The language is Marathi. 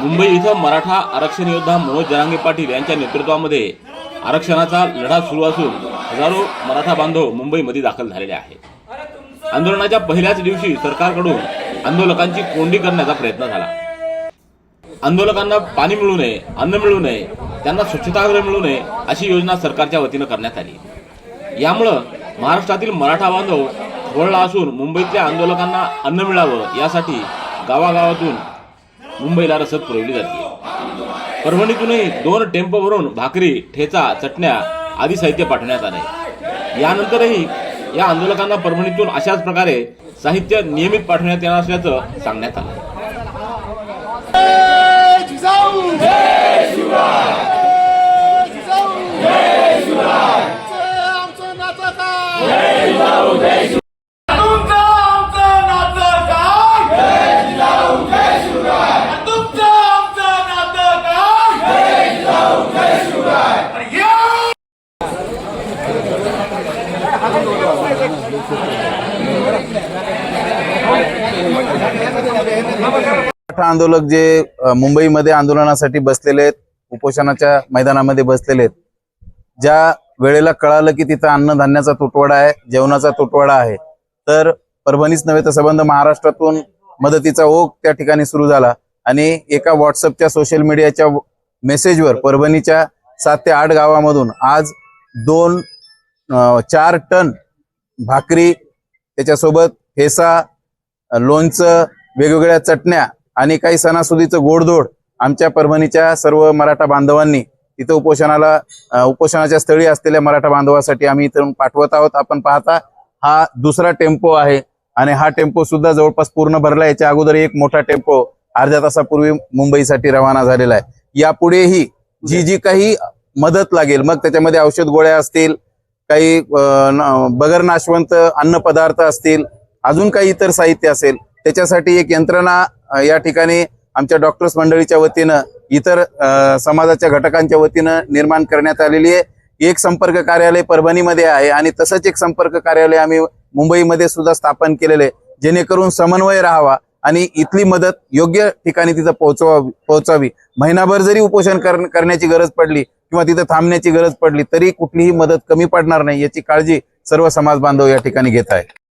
मुंबई इथं मराठा आरक्षण योद्धा मनोज जरांगे पाटील यांच्या नेतृत्वामध्ये आरक्षणाचा लढा सुरू असून हजारो मराठा बांधव मुंबईमध्ये दाखल झालेले आहेत. आंदोलनाच्या पहिल्याच दिवशी सरकारकडून आंदोलकांची कोंडी करण्याचा प्रयत्न झाला. आंदोलकांना पाणी मिळू नये अन्न मिळू नये त्यांना स्वच्छतागृह मिळू नये अशी योजना सरकारच्या वतीनं करण्यात आली. यामुळं महाराष्ट्रातील मराठा बांधव वळला असून मुंबईतल्या आंदोलकांना अन्न मिळावं यासाठी गावागावातून मुंबईला रसद पुरवली जाते. परभणीतूनही दोन टेम्पो भरून भाकरी ठेचा चटण्या आदी साहित्य पाठवण्यात आले. यानंतरही या आंदोलकांना परभणीतून अशाच प्रकारे साहित्य नियमित पाठवण्यात येणार असल्याचं सांगण्यात आलं. आमचं मराठा आंदोलक जे मुंबईमध्ये आंदोलनासाठी बसलेले आहेत उपोषणाच्या मैदानामध्ये बसलेले आहेत ज्या वेळेला कळालं की तिथं अन्नधान्याचा तुटवडा आहे जेवणाचा तुटवडा आहे तर परभणीच नव्हे तर संबंध महाराष्ट्रातून मदतीचा ओघ त्या ठिकाणी सुरू झाला. आणि एका व्हॉट्सअपच्या सोशल मीडियाच्या मेसेजवर परभणीच्या सात ते आठ गावामधून आज दोन चार टन भाकरी त्याच्यासोबत ठेसा लोणचं वेगवेगळ्या चटण्या आणि काही सणासुदीचं गोडधोड आमच्या परभणीच्या सर्व मराठा बांधवांनी इथं उपोषणाला उपोषणाच्या स्थळी असलेल्या मराठा बांधवासाठी आम्ही इथून पाठवत आहोत. आपण पाहता हा दुसरा टेम्पो आहे आणि हा टेम्पो सुद्धा जवळपास पूर्ण भरला याच्या अगोदर एक मोठा टेम्पो अर्ध्या तासापूर्वी मुंबईसाठी रवाना झालेला आहे. यापुढेही जी जी काही मदत लागेल मग त्याच्यामध्ये औषध गोळ्या असतील काही बगर नाशवंत अन्न पदार्थ असतील अजून काही इतर साहित्य असेल त्याच्यासाठी एक यंत्रणा या ठिकाणी आमच्या डॉक्टर्स मंडळीच्या वतीनं इतर समाजाच्या घटकांच्या वतीनं निर्माण करण्यात आलेली आहे. एक संपर्क कार्यालय परभणीमध्ये आहे आणि तसंच एक संपर्क कार्यालय आम्ही मुंबईमध्ये सुद्धा स्थापन केलेले आहे. जेणेकरून समन्वय राहावा. आणि इथली मदत योग्य ठिकाणी तिथं पोहोचवावी पोहोचावी. महिनाभर जरी उपोषण कर- करण्याची गरज पडली किंवा तिथं थांबण्याची गरज पडली तरी कुठलीही मदत कमी पडणार नाही याची काळजी सर्व समाज बांधव या ठिकाणी घेत आहे